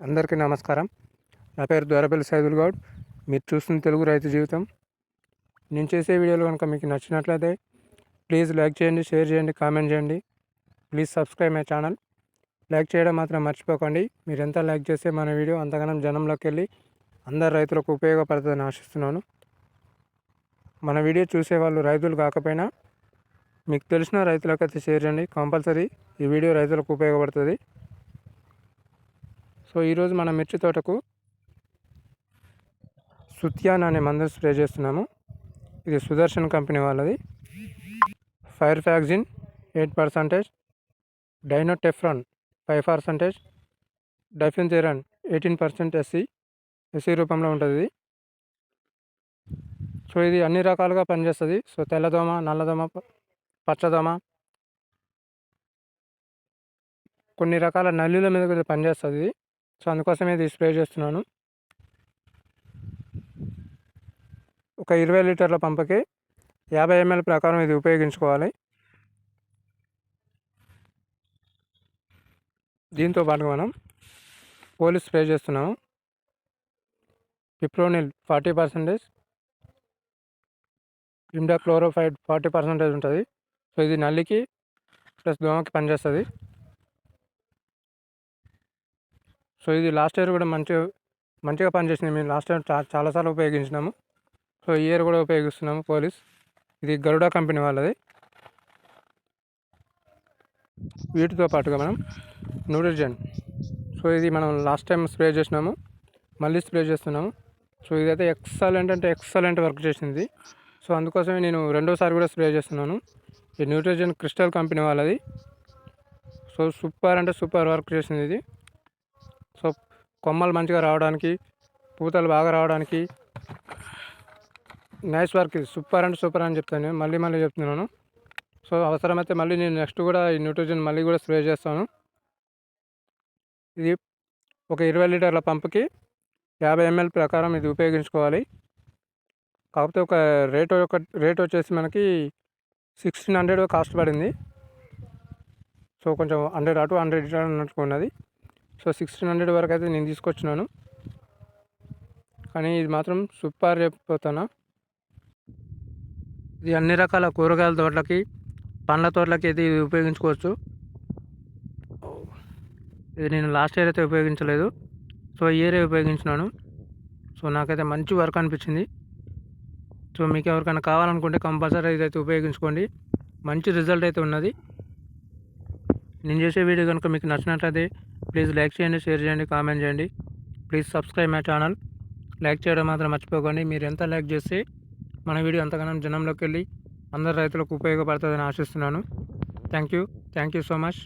అందరికీ నమస్కారం. నా పేరు ద్వారపల్లి సైదుల్ గౌడ్. మీరు చూస్తున్న తెలుగు రైతు జీవితం. నేను చేసే వీడియోలు కనుక మీకు నచ్చినట్లయితే ప్లీజ్ లైక్ చేయండి షేర్ చేయండి కామెంట్ చేయండి. Please subscribe my channel. Like చేయడం మాత్రం మర్చిపోకండి. మీరు ఎంత లైక్ చేస్తే మన వీడియో అంతగానం జనంలోకి వెళ్ళి అందరు రైతులకు ఉపయోగపడుతుందని ఆశిస్తున్నాను. మన వీడియో చూసే వాళ్ళు రైతులు కాకపోయినా మీకు తెలిసిన రైతులకైతే షేర్ చేయండి. కంపల్సరీ ఈ వీడియో రైతులకు ఉపయోగపడుతుంది. సో ఈరోజు మన మిర్చి తోటకు సుత్యాన్ అనే మందు స్ప్రే చేస్తున్నాము. ఇది సుదర్శన్ కంపెనీ వాళ్ళది. ఫైర్ ఫ్యాక్జిన్ eight percentage dinotefuran five percentage డైఫిన్జెరాన్ eighteen percent SC SC రూపంలో ఉంటుంది ఇది. సో ఇది అన్ని రకాలుగా పనిచేస్తుంది. సో తెల్లదోమ నల్లదోమ పచ్చదోమ కొన్ని రకాల నల్లుల మీద కూడా పనిచేస్తుంది ఇది. సో అందుకోసమే ఇది స్ప్రే చేస్తున్నాను. ఒక ఇరవై లీటర్ల పంపకి యాభై ఎంఎల్ ప్రకారం ఇది ఉపయోగించుకోవాలి. దీంతో పాటు మనం పోలీస్ స్ప్రే చేస్తున్నాము. పిప్రోనిల్ ఫార్టీ పర్సెంటేజ్ ఇండా క్లోరోఫైడ్ ఫార్టీ పర్సెంటేజ్ ఉంటుంది. సో ఇది నల్లికి ప్లస్ దోమకి పనిచేస్తుంది. సో ఇది లాస్ట్ ఇయర్ కూడా మంచిగా మంచిగా పనిచేసింది. మేము లాస్ట్ ఇయర్ చా చాలాసార్లు ఉపయోగించినాము. సో ఈ ఇయర్ కూడా ఉపయోగిస్తున్నాము పోలీస్. ఇది గరుడా కంపెనీ వాళ్ళది. వీటితో పాటుగా మనం న్యూట్రిజన్ సో ఇది మనం లాస్ట్ టైం స్ప్రే చేసినాము. మళ్ళీ స్ప్రే చేస్తున్నాము. సో ఇదైతే ఎక్సలెంట్ అంటే ఎక్సలెంట్ వర్క్ చేసింది. సో అందుకోసమే నేను రెండోసారి కూడా స్ప్రే చేస్తున్నాను. ఈ న్యూట్రిజన్ క్రిస్టల్ కంపెనీ వాళ్ళది. సో సూపర్ అంటే సూపర్ వర్క్ చేసింది ఇది. సో కొమ్మలు మంచిగా రావడానికి పూతలు బాగా రావడానికి నైస్ వర్క్ ఇది. సూపర్ అండ్ సూపర్ అని చెప్తాను. నేను మళ్ళీ మళ్ళీ చెప్తున్నాను. సో అవసరమైతే మళ్ళీ నేను నెక్స్ట్ కూడా ఈ న్యూట్రిజన్ మళ్ళీ కూడా స్ప్రే చేస్తాను. ఇది ఒక ఇరవై లీటర్ల పంపుకి యాభై ఎంఎల్ ప్రకారం ఇది ఉపయోగించుకోవాలి. కాకపోతే ఒక రేట్ ఒక రేట్ వచ్చేసి మనకి సిక్స్టీన్ హండ్రెడ్ కాస్ట్ పడింది. సో కొంచెం హండ్రెడ్ అటు హండ్రెడ్ ఇటు అన్నట్టుగా సో సిక్స్టీన్ హండ్రెడ్ వరకు అయితే నేను తీసుకొచ్చినాను. కానీ ఇది మాత్రం సూపర్ చెప్పిపోతాను ఇది అన్ని రకాల కూరగాయల తోటలకి పండ్ల తోటలకి అయితే ఇది ఉపయోగించుకోవచ్చు. ఇది నేను లాస్ట్ ఇయర్ అయితే ఉపయోగించలేదు. సో ఈ ఇయరే ఉపయోగించినాను. సో నాకైతే మంచి వర్క్ అనిపించింది. సో మీకు ఎవరికైనా కావాలనుకుంటే కంపల్సరీ ఇదైతే ఉపయోగించుకోండి. మంచి రిజల్ట్ అయితే ఉన్నది. నేను చేసే వీడియో కనుక మీకు నచ్చినట్లయితే ప్లీజ్ లైక్ చేయండి షేర్ చేయండి కామెంట్ చేయండి. Please subscribe my channel. Like చేయడం మాత్రం మర్చిపోకండి. మీరు ఎంత లైక్ చేస్తే మన వీడియో అంతగానం జనంలోకి వెళ్ళి అందరు రైతులకు ఉపయోగపడుతుందని ఆశిస్తున్నాను. Thank you. Thank you so much.